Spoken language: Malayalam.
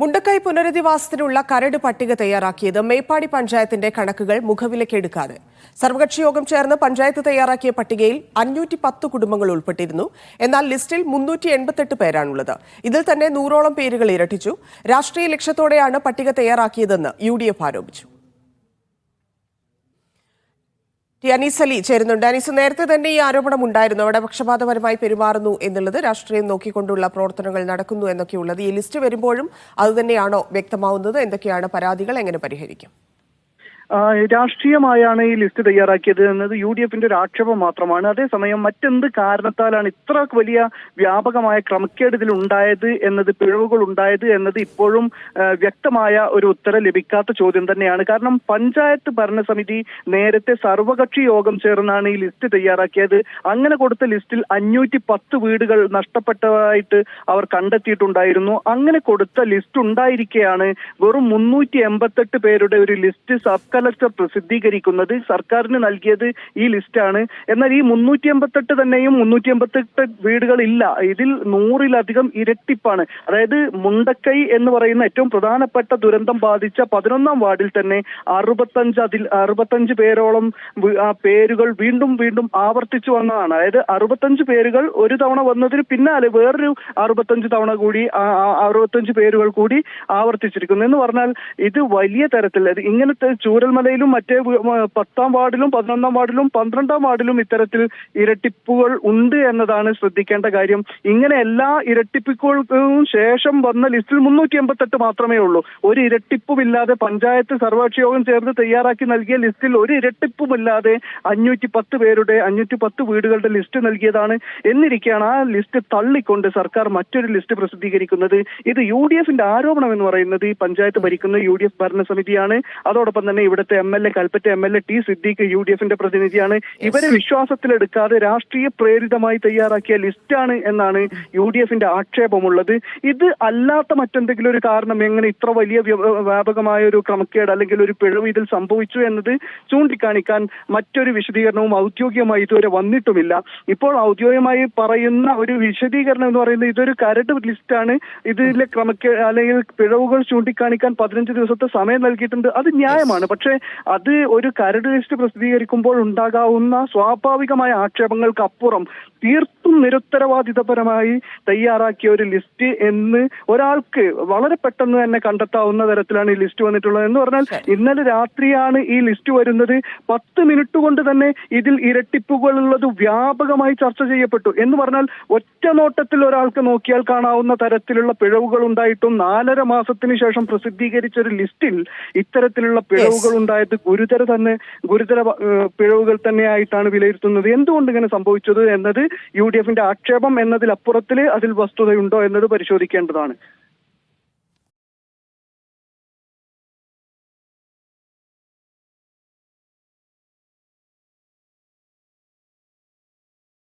മുണ്ടക്കൈ പുനരധിവാസത്തിനുള്ള കരട് പട്ടിക തയ്യാറാക്കിയത് മേപ്പാടി പഞ്ചായത്തിന്റെ കണക്കുകൾ മുഖവിലക്കെടുക്കാതെ സർവകക്ഷി യോഗം ചേർന്ന് പഞ്ചായത്ത് തയ്യാറാക്കിയ പട്ടികയിൽ അഞ്ഞൂറ്റി പത്ത് കുടുംബങ്ങൾ ഉൾപ്പെട്ടിരുന്നു. എന്നാൽ ലിസ്റ്റിൽ മുന്നൂറ്റി എൺപത്തെട്ട് പേരാണുള്ളത്. ഇതിൽ തന്നെ നൂറോളം പേരുകൾ ഇരട്ടിച്ചു. രാഷ്ട്രീയ ലക്ഷ്യത്തോടെയാണ് പട്ടിക തയ്യാറാക്കിയതെന്ന് യു ആരോപിച്ചു ടി അനീസ് അലി ചേരുന്നുണ്ട്. അനീസ് നേരത്തെ തന്നെ ഈ ആരോപണം ഉണ്ടായിരുന്നു. അവിടെ പക്ഷപാതപരമായി പെരുമാറുന്നു എന്നുള്ളത് രാഷ്ട്രീയം നോക്കിക്കൊണ്ടുള്ള പ്രവർത്തനങ്ങൾ നടക്കുന്നു എന്നൊക്കെയുള്ളത്. ഈ ലിസ്റ്റ് വരുമ്പോഴും അതുതന്നെയാണോ വ്യക്തമാവുന്നത്? എന്തൊക്കെയാണ് പരാതികൾ? എങ്ങനെ പരിഹരിക്കും? രാഷ്ട്രീയമായാണ് ഈ ലിസ്റ്റ് തയ്യാറാക്കിയത് എന്നത് യു ഡി എഫിന്റെ ഒരു ആക്ഷേപം മാത്രമാണ്. അതേസമയം മറ്റെന്ത് കാരണത്താലാണ് ഇത്ര വലിയ വ്യാപകമായ ക്രമക്കേട് ഇതിൽ ഉണ്ടായത് എന്നത് പിഴവുകൾ ഉണ്ടായത് എന്നത് ഇപ്പോഴും വ്യക്തമായ ഒരു ഉത്തരം ലഭിക്കാത്ത ചോദ്യം തന്നെയാണ്. കാരണം പഞ്ചായത്ത് ഭരണസമിതി നേരത്തെ സർവകക്ഷി യോഗം ചേർന്നാണ് ഈ ലിസ്റ്റ് തയ്യാറാക്കിയത്. അങ്ങനെ കൊടുത്ത ലിസ്റ്റിൽ അഞ്ഞൂറ്റി പത്ത് വീടുകൾ നഷ്ടപ്പെട്ടതായിട്ട് അവർ കണ്ടെത്തിയിട്ടുണ്ടായിരുന്നു. അങ്ങനെ കൊടുത്ത ലിസ്റ്റ് ഉണ്ടായിരിക്കെയാണ് വെറും മുന്നൂറ്റി എൺപത്തെട്ട് പേരുടെ ഒരു ലിസ്റ്റ് സബ് കളക്ടർ പ്രസിദ്ധീകരിക്കുന്നത് സർക്കാരിന് നൽകിയത് ഈ ലിസ്റ്റാണ്. എന്നാൽ ഈ മുന്നൂറ്റി എൺപത്തെട്ട് തന്നെയും മുന്നൂറ്റി എൺപത്തെട്ട് വീടുകൾ ഇല്ല ഇതിൽ നൂറിലധികം ഇരട്ടിപ്പാണ്. അതായത് മുണ്ടക്കൈ എന്ന് പറയുന്ന ഏറ്റവും പ്രധാനപ്പെട്ട ദുരന്തം ബാധിച്ച പതിനൊന്നാം വാർഡിൽ തന്നെ അറുപത്തഞ്ച് അതിൽ അറുപത്തഞ്ച് പേരോളം പേരുകൾ വീണ്ടും വീണ്ടും ആവർത്തിച്ചു വന്നതാണ്. അതായത് അറുപത്തഞ്ച് പേരുകൾ ഒരു തവണ വന്നതിന് പിന്നാലെ വേറൊരു അറുപത്തഞ്ച് തവണ കൂടി അറുപത്തഞ്ച് പേരുകൾ കൂടി ആവർത്തിച്ചിരിക്കുന്നു. എന്ന് പറഞ്ഞാൽ ഇത് വലിയ തരത്തിൽ ഇങ്ങനത്തെ ഇങ്ങനത്തെ ചൂരൽമലയിലും മറ്റേ പത്താം വാർഡിലും പതിനൊന്നാം വാർഡിലും പന്ത്രണ്ടാം വാർഡിലും ഇത്തരത്തിൽ ഇരട്ടിപ്പുകൾ ഉണ്ട് എന്നതാണ് ശ്രദ്ധിക്കേണ്ട കാര്യം. ഇങ്ങനെ എല്ലാ ഇരട്ടിപ്പുകൾക്കും ശേഷം വന്ന ലിസ്റ്റിൽ മുന്നൂറ്റി എൺപത്തെട്ട് മാത്രമേ ഉള്ളൂ. ഒരു ഇരട്ടിപ്പുമില്ലാതെ പഞ്ചായത്ത് സർവകക്ഷി യോഗം ചേർന്ന് തയ്യാറാക്കി നൽകിയ ലിസ്റ്റിൽ ഒരു ഇരട്ടിപ്പുമില്ലാതെ അഞ്ഞൂറ്റി പത്ത് പേരുടെ അഞ്ഞൂറ്റി പത്ത് വീടുകളുടെ ലിസ്റ്റ് നൽകിയതാണ്. എന്നിരിക്കെയാണ് ആ ലിസ്റ്റ് തള്ളിക്കൊണ്ട് സർക്കാർ മറ്റൊരു ലിസ്റ്റ് പ്രസിദ്ധീകരിക്കുന്നത്. ഇത് യു ഡി എഫിന്റെ ആരോപണം എന്ന് പറയുന്നത് ഈ പഞ്ചായത്ത് ഭരിക്കുന്ന യു ഡി എഫ് ഭരണസമിതിയാണ്. അതോടൊപ്പം തന്നെ ഇവിടുത്തെ M L A Kalpetta M L A T Siddique U D എഫിന്റെ പ്രതിനിധിയാണ്. ഇവരെ വിശ്വാസത്തിലെടുക്കാതെ രാഷ്ട്രീയ പ്രേരിതമായി തയ്യാറാക്കിയ ലിസ്റ്റാണ് എന്നാണ് യു ഡി എഫിന്റെ ആക്ഷേപമുള്ളത്. ഇത് അല്ലാത്ത മറ്റെന്തെങ്കിലും ഒരു കാരണം എങ്ങനെ ഇത്ര വലിയ വ്യാപകമായ ഒരു ക്രമക്കേട് അല്ലെങ്കിൽ ഒരു പിഴവ് ഇതിൽ സംഭവിച്ചു എന്നത് ചൂണ്ടിക്കാണിക്കാൻ മറ്റൊരു വിശദീകരണവും ഔദ്യോഗികമായി ഇതുവരെ വന്നിട്ടുമില്ല. ഇപ്പോൾ ഔദ്യോഗികമായി പറയുന്ന ഒരു വിശദീകരണം എന്ന് പറയുന്നത് ഇതൊരു കരട് ലിസ്റ്റാണ്. ഇതിലെ ക്രമക്കേ അല്ലെങ്കിൽ പിഴവുകൾ ചൂണ്ടിക്കാണിക്കാൻ പതിനഞ്ച് ദിവസത്തെ സമയം നൽകിയിട്ടുണ്ട്. അത് ന്യായമാണ്. പക്ഷേ അത് ഒരു കരട് ലിസ്റ്റ് പ്രസിദ്ധീകരിക്കുമ്പോൾ ഉണ്ടാകാവുന്ന സ്വാഭാവികമായ ആക്ഷേപങ്ങൾക്ക് അപ്പുറം തീർത്തും നിരുത്തരവാദിതപരമായി തയ്യാറാക്കിയ ഒരു ലിസ്റ്റ് എന്ന് ഒരാൾക്ക് വളരെ പെട്ടെന്ന് തന്നെ കണ്ടെത്താവുന്ന തരത്തിലാണ് ഈ ലിസ്റ്റ് വന്നിട്ടുള്ളത്. എന്ന് പറഞ്ഞാൽ ഇന്നലെ രാത്രിയാണ് ഈ ലിസ്റ്റ് വരുന്നത്. പത്ത് മിനിറ്റ് കൊണ്ട് തന്നെ ഇതിൽ ഇരട്ടിപ്പുകൾ ഇരട്ടിപ്പുകളുള്ളത് വ്യാപകമായി ചർച്ച ചെയ്യപ്പെട്ടു. എന്ന് പറഞ്ഞാൽ ഒറ്റ നോട്ടത്തിൽ ഒരാൾക്ക് നോക്കിയാൽ കാണാവുന്ന തരത്തിലുള്ള പിഴവുകൾ ഉണ്ടായിട്ടും നാലര മാസത്തിന് ശേഷം പ്രസിദ്ധീകരിച്ച ഒരു ലിസ്റ്റിൽ ഇത്തരത്തിലുള്ള പിഴവുകൾ ഉണ്ടായത് ഗുരുതര തന്നെ ഗുരുതര പിഴവുകൾ തന്നെയായിട്ടാണ് വിലയിരുത്തുന്നത്. എന്തുകൊണ്ട് ഇങ്ങനെ സംഭവിച്ചത് എന്നത് യു ഡി എഫിന്റെ ആക്ഷേപം എന്നതിലപ്പുറത്തിൽ അതിൽ വസ്തുതയുണ്ടോ എന്നത് പരിശോധിക്കേണ്ടതാണ്.